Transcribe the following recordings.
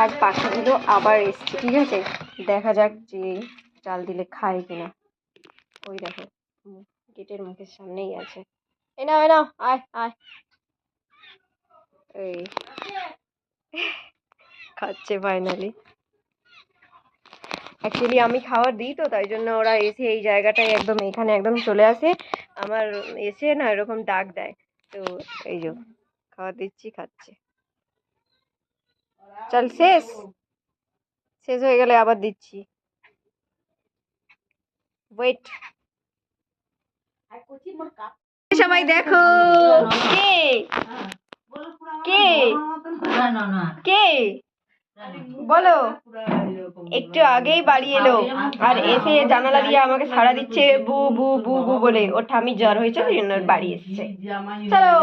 আর পাখিগুলো আবার এসছে, ঠিক আছে? দেখা যাক যে চাল দিলে খায় কিনা। ওই দেখো গেটের মুখের সামনেই আছে। এই নাও এই নাও, আয় আয়। এই। খাচ্ছে ফাইনালি অ্যাকচুয়ালি আমি খাবার দিই তো, তাই জন্য ওরা এসে এই জায়গাটায় একদম, এখানে একদম চলে আসে। আমার এসে না এরকম ডাক দেয়। তো এই যে, খাবার দিচ্ছি, খাচ্ছে। চল শেষ। শেষ হয়ে গেলে আবার দিচ্ছি। ওয়েট সবাই দেখো। কে? কে? কে? বলো। একটু আগেই বাড়ি এলো। আর এসে জানালা দিয়ে আমাকে সাড়া দিচ্ছে বু বু বু বু বলে। ওর ঠামি জ্বর হয়েছে ওই জন্য বাড়ি এসছে। চলো।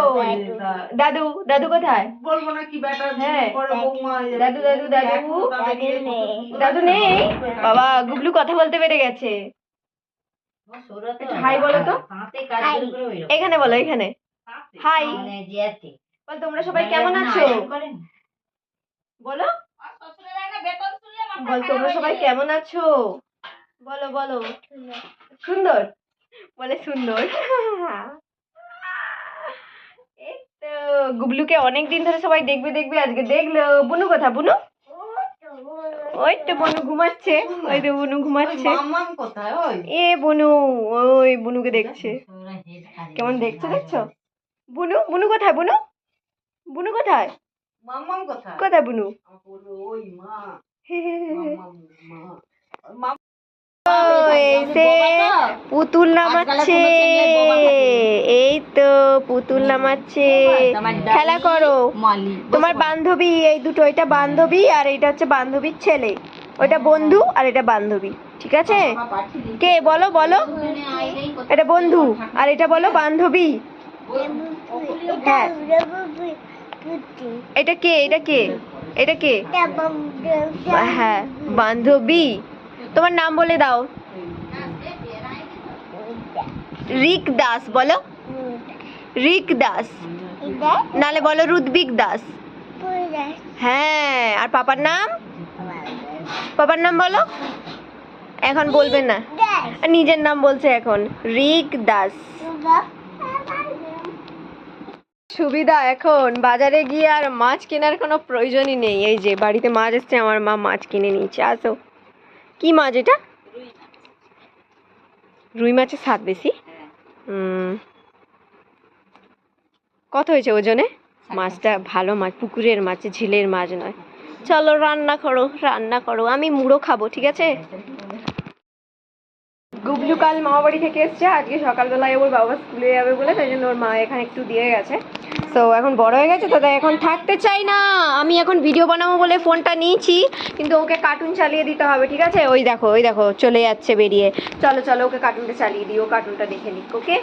দাদু। দাদু কোথায়? বলব না কি হ্যাঁ। দাদু দাদু দাদু। দাদু নেই। বাবা গুবলু কথা বলতে পেরে গেছে। হাই বলো তো। এখানে বলো এখানে। হাই। বল তোমরা সবাই কেমন আছো? বলো। বল, তোমরা সবাই কেমন আছো? বলো বলো। সুন্দর? বলে সুন্দর। গুবলুকে অনেক দিন ধরে সবাই দেখবে দেখবে, আজকে দেখল। বুনু কথা বুনু? ওই তো বুনু ঘুমাচ্ছে। ওই তো বুনু ঘুমাচ্ছে। এ বুনু, ওই বুনুকে দেখছে। কেমন দেখছ দেখছ? বুনু বুনু কোথায়, বুনু? বুনু কোথায়? মাম্মাম কোথায়? কোথায় বুনু? ওই মা। পুতুল নামাচ্ছে। এই তো পুতুল নামাচ্ছে। খেলা করো। তোমার বান্ধবী এই দুটো এটা বান্ধবী আর এটা হচ্ছে বান্ধবীর ছেলে। ওইটা বন্ধু আর এটা বান্ধবী ঠিক আছে? কে বলো বলো। এটা বন্ধু আর এটা বলো বান্ধবী। হ্যাঁ। এটা কে? এটা কে? এটা কে? হ্যাঁ বান্ধবী। তোমার নাম বলে দাও। রিক দাস, বলো। রিক দাস। নালে বলো রুদ্বিক দাস। হ্যাঁ আর পাপার নাম? পাপার নাম বলো। এখন বলবেন না। নিজের নাম বলছে এখন। রিক দাস। সুবিধা এখন। বাজারে গিয়ে আর মাছ কেনার কোনো প্রয়োজনই নেই। এই যে বাড়িতে মাছ এসছে আমার মা মাছ কিনে নিয়েছে। আসো। কি মাছ এটা? রুই মাছের স্বাদ বেশি? কত হয়েছে ওজনে? মাছটা ভালো মাছ পুকুরের মাছ ঝিলের মাছ নয়। চলো রান্না করো রান্না করো। আমি মুড়ো খাব ঠিক আছে? গুবলু কাল মামা বাড়ি থেকে এসছে। আজকে সকালবেলায় ওর বাবা স্কুলে যাবে বলে, তাই জন্য ওর মা এখানে একটু দিয়ে গেছে। তো এখন বড় হয়ে গেছে তো এখন থাকতে চাই না। আমি এখন ভিডিও বানাবো বলে ফোনটা নিয়েছি, কিন্তু ওকে কার্টুন চালিয়ে দিতে হবে, ঠিক আছে? ওই দেখো ওই দেখো, চলে যাচ্ছে বেরিয়ে। চলো চলো, ওকে কার্টুনটা চালিয়ে দিই, ও কার্টুনটা দেখে নিক ওকে